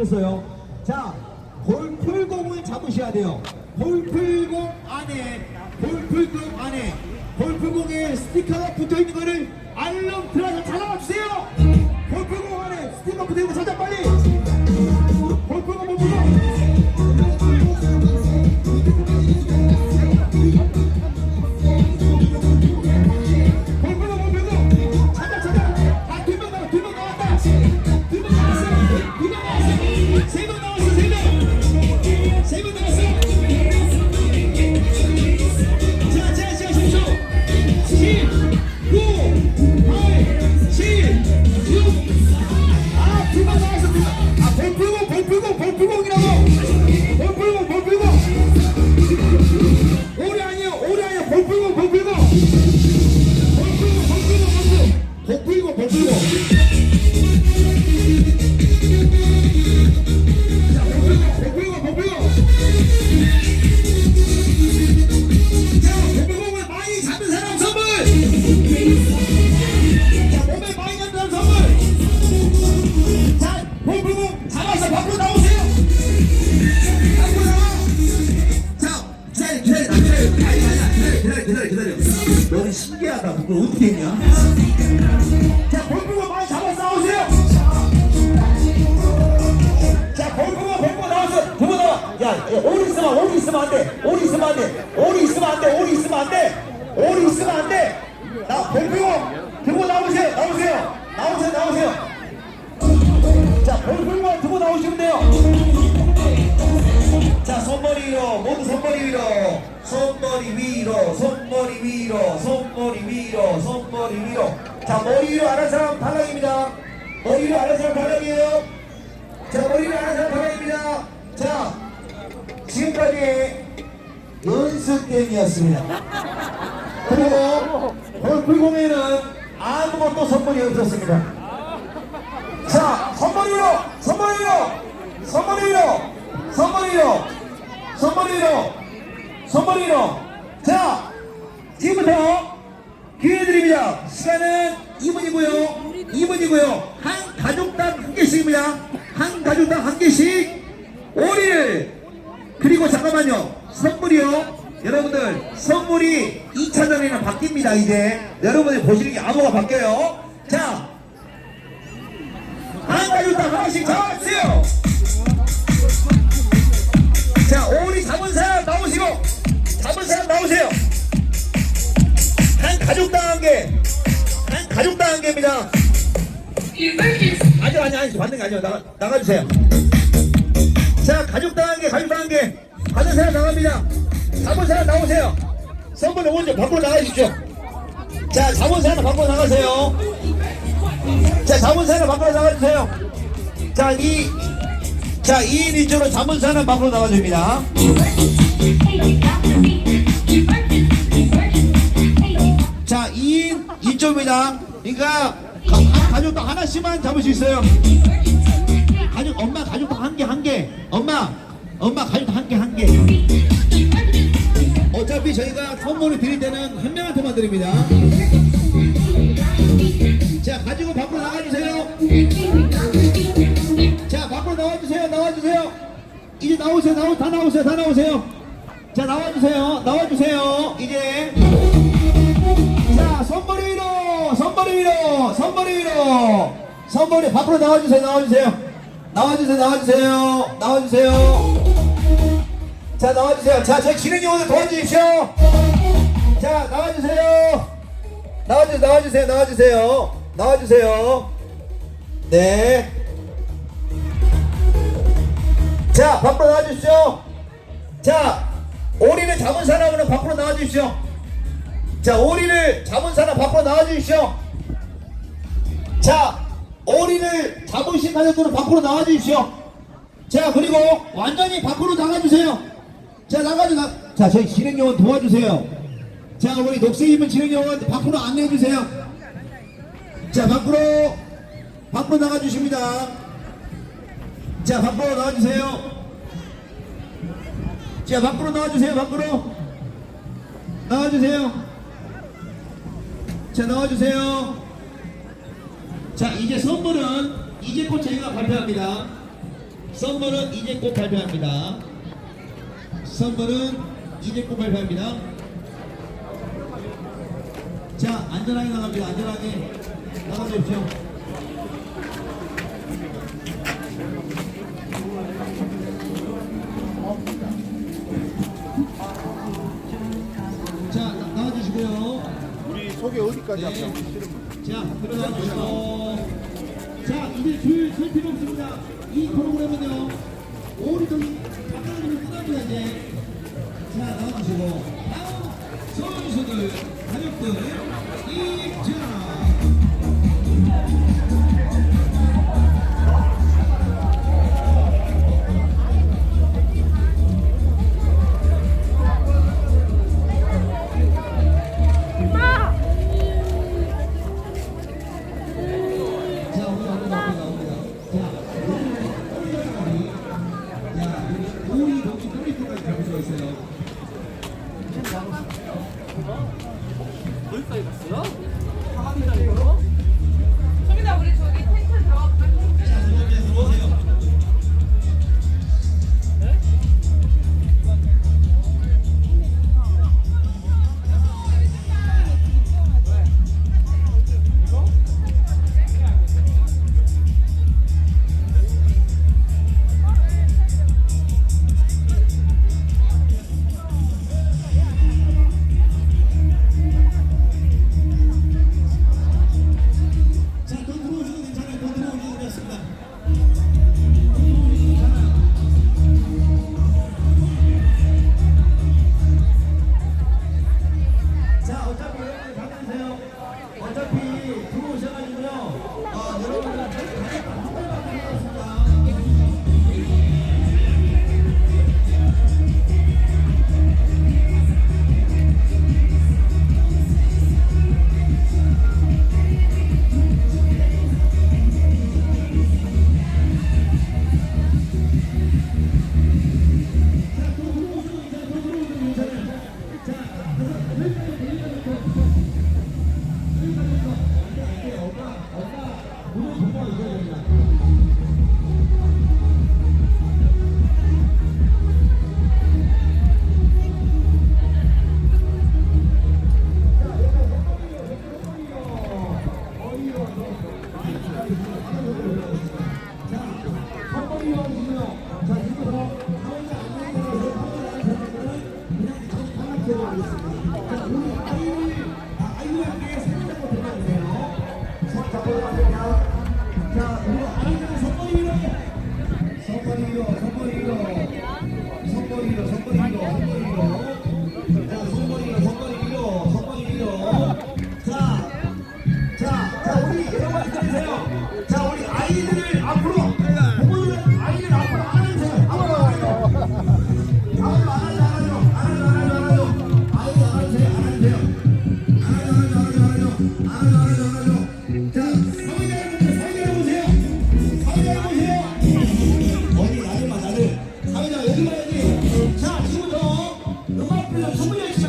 바뀌었어요. 자, 골풀공을 잡으셔야 돼요. 볼풀공 안에, 볼풀공 안에, 볼풀공에 스티커가 붙어 있는 거를 알람 들어서 찾아와 주세요. 손머리 위로 손머리 위로 손머리 위로 손머리 위로. 자 머리 위로 안 한 사람 탈락입니다. 머리 위로 안 한 사람 탈락이에요. 자 머리 위로 안 한 사람 탈락입니다. 자 지금까지 연습게임이었습니다. 그리고 골프공에는 아무것도 선물이 없었습니다. 자 선물 위로 선물 위로 선물 위로 선물 위로 선물 위로. 선물이로 자 지금부터 기회 드립니다. 시간은 2분이고요. 2분이고요. 한 가족당 한 개씩입니다. 한 가족당 한 개씩 오리를. 그리고 잠깐만요. 선물이요. 여러분들 선물이 2차전에는 바뀝니다 이제. 여러분들 보시는 게 암호가 바뀌어요. 자 한가족당 하나씩 잡아주세요. 자 오리 잡은 사람. 잡은 사람 나오세요. 한 가족 당 한 개, 한 가족 당 한 개입니다. 아니요, 아니요, 아니요, 받는 게 아니요. 나가, 나가주세요. 자, 가족 당 한 개, 가족 당 한 개. 받은 사람 나갑니다. 잡은 사람 나오세요. 선물 오죠. 밖으로 나가주십시오. 자, 잡은 사람 밖으로 나가세요. 자, 잡은 사람 밖으로 나가주세요. 자, 이, 자, 2인 1조로 잡은 사람 밖으로 나가줍니다. 자, 2인 1조입니다. 그러니까, 가, 가족당 하나씩만 잡을 수 있어요. 가족, 엄마 가족당 한 개, 한 개. 엄마, 엄마 가족당 한 개, 한 개. 어차피 저희가 선물을 드릴 때는 한 명한테만 드립니다. 자, 가지고 밖으로 나가주세요. 자, 밖으로 나와주세요. 나와주세요. 이제 나오세요. 나오, 다 나오세요. 다 나오세요. 나와주세요. 이제. 자, 선머리 위로. 선머리 위로. 선머리 위로. 선머리 밖으로 나와주세요. 나와주세요. 나와주세요. 나와주세요. 나와주세요. 자, 나와주세요. 자, 저희 진행 요원들 도와주십시오. 자, 나와주세요. 나와주세요. 나와주세요. 나와주세요. 나와주세요. 네. 자, 밖으로 나와주십시오. 자, 오리를 잡은 사람은 밖으로 나와주십시오. 자, 오리를 잡은 사람 밖으로 나와주십시오. 자, 오리를 잡으신 가족들은 밖으로 나와주십시오. 자, 그리고 완전히 밖으로 나가주세요. 자, 나가주, 나, 자, 저희 진행요원 도와주세요. 자, 우리 녹색 입은 진행요원 밖으로 안내해주세요. 자, 밖으로, 밖으로 나가주십니다. 자, 밖으로 나와주세요. 자, 밖으로 나와주세요. 밖으로. 나와주세요. 자, 나와주세요. 자, 이제 선물은 이제 곧 저희가 발표합니다. 선물은 이제 곧 발표합니다. 선물은 이제 곧 발표합니다. 자, 안전하게 나갑니다. 안전하게 나가주십시오. 소개 어디까지 네. 자, 들어가 주시고. 자, 이제 줄설 필요 없습니다. 이 프로그램은요, 오리동이 바깥으로 끝납니다, 이제. 자, 나와주시고. 다음 선수들, 가족들, 입장. Como é que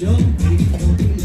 Yo vivo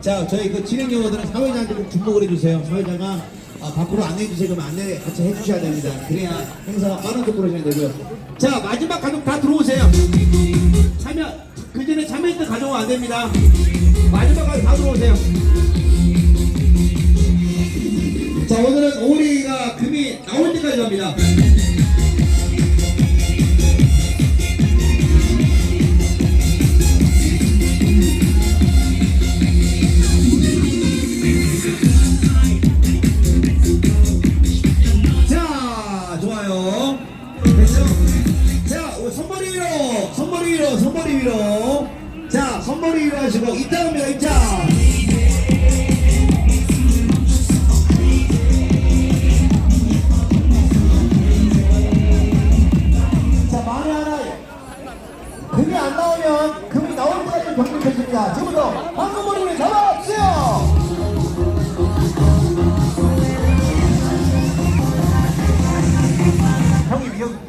자, 저희 그 진행 요원들은 사회자한테 주목을 해주세요. 사회자가 아, 밖으로 안내해주세요. 그럼 안내 같이 해주셔야 됩니다. 그래야 행사가 빠른 속도로 진행되고요. 자, 마지막 가족 다 들어오세요. 참여, 그 전에 참여했던 가족은 안 됩니다. 마지막 가족 다 들어오세요. 자, 오늘은 오리가 금이 나올 때까지 갑니다.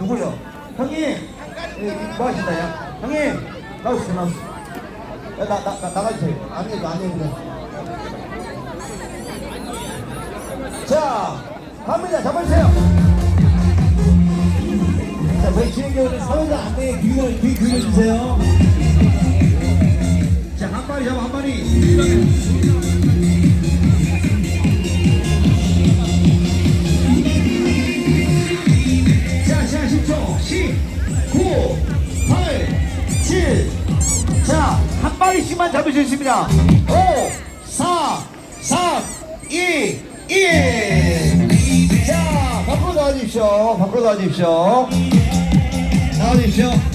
누구요? 형님, 예, 뭐 하신다요? 형님, 나오시죠, 나오시죠. 야, 나, 나, 나, 나가주세요. 안 해도 안 해도 자, 갑니다. 잡아주세요. 자, 저희 진행자분들 사회자 안내에 귀, 귀 기울여주세요. 자, 한 마리 잡아, 한 마리. 한 마리씩만 잡을 수 있습니다. 5, 4, 3, 2, 1. 자, 밖으로 나와주십시오. 밖으로 나와주십시오. 나와주십시오.